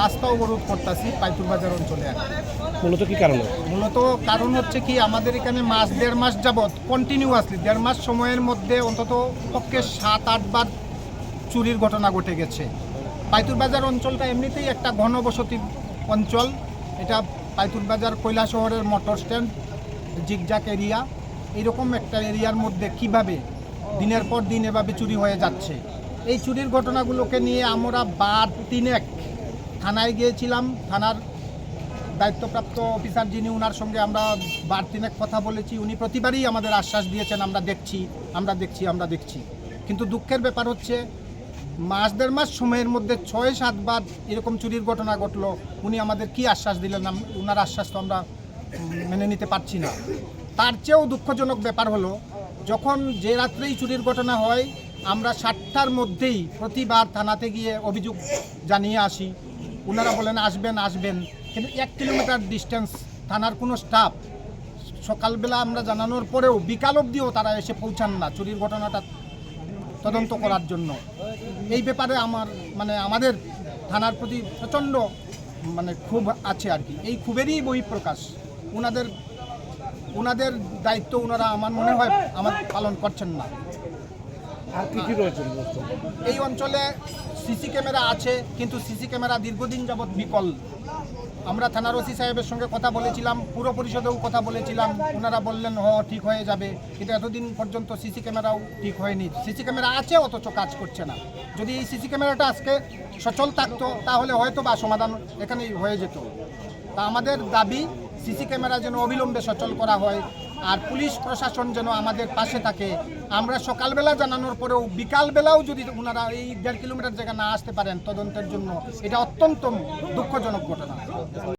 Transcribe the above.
রাস্তা অবরোধ করতেছি পাইতুর বাজার অঞ্চলে আর। মূলত কি কারণে? মূলত কারণ হচ্ছে কি আমাদের এখানে মাস দেড় মাস যাবৎ কন্টিনিউয়াসলি দেড় মাস সময়ের মধ্যে অন্তত পক্ষে সাত আটবার চুরির ঘটনা ঘটে গেছে। পাইতুর বাজার অঞ্চলটা এমনিতেই একটা ঘনবসতি অঞ্চল। এটা পাইতুর বাজার কৈলা শহরের মোটর স্ট্যান্ড জিগজাক এরিয়া এরকম একটা এরিয়ার মধ্যে কীভাবে দিনের পর দিন এভাবে চুরি হয়ে যাচ্ছে? এই চুরির ঘটনাগুলোকে নিয়ে আমরা বার তিনেক থানায় গিয়েছিলাম, থানার দায়িত্বপ্রাপ্ত অফিসার যিনি ওনার সঙ্গে আমরা বার তিনেক কথা বলেছি। উনি প্রতিবারই আমাদের আশ্বাস দিয়েছেন, আমরা দেখছি আমরা দেখছি আমরা দেখছি। কিন্তু দুঃখের ব্যাপার হচ্ছে, মাস দেড় মাস সময়ের মধ্যে ছয় সাতবার এরকম চুরির ঘটনা ঘটলো, উনি আমাদের কি আশ্বাস দিলেন? ওনার আশ্বাস তো আমরা মেনে নিতে পারছি না। তার চেয়েও দুঃখজনক ব্যাপার হলো, যখন যে রাত্রেই চুরির ঘটনা হয়, আমরা সাতটার মধ্যেই প্রতিবার থানাতে গিয়ে অভিযোগ জানিয়ে আসি। ওনারা বলেন আসবেন আসবেন। কিন্তু এক কিলোমিটার ডিস্টেন্স থানার কোনো স্টাফ সকালবেলা আমরা জানানোর পরেও বিকাল অবধিও তারা এসে পৌঁছান না চুরির ঘটনাটা তদন্ত করার জন্য। এই ব্যাপারে আমার মানে আমাদের থানার প্রতি প্রচণ্ড মানে ক্ষোভ আছে আর কি। এই ক্ষোভেরই বহিঃপ্রকাশ ওনাদের ওনাদের দায়িত্ব ওনারা আমার মনে হয় আমার পালন করছেন না। এই অঞ্চলে সিসি ক্যামেরা আছে, কিন্তু সিসি ক্যামেরা দীর্ঘদিন যাবৎ বিকল। আমরা থানার ওসি সাহেবের সঙ্গে কথা বলেছিলাম, পুর পরিষদেও কথা বলেছিলাম, ওনারা বললেন, হ, ঠিক হয়ে যাবে। কিন্তু এতদিন পর্যন্ত সিসি ক্যামেরাও ঠিক হয়নি। সিসি ক্যামেরা আছে, অথচ কাজ করছে না। যদি এই সিসি ক্যামেরাটা আজকে সচল থাকতো, তাহলে হয়তো বা সমাধান এখানেই হয়ে যেত। তা আমাদের দাবি, সিসি ক্যামেরা যেন অবিলম্বে সচল করা হয় আর পুলিশ প্রশাসন যেন আমাদের পাশে থাকে। আমরা সকালবেলা জানানোর পরেও বিকালবেলাও যদি ওনারা এই দেড় কিলোমিটার জায়গা না আসতে পারেন তদন্তের জন্য, এটা অত্যন্ত দুঃখজনক ঘটনা।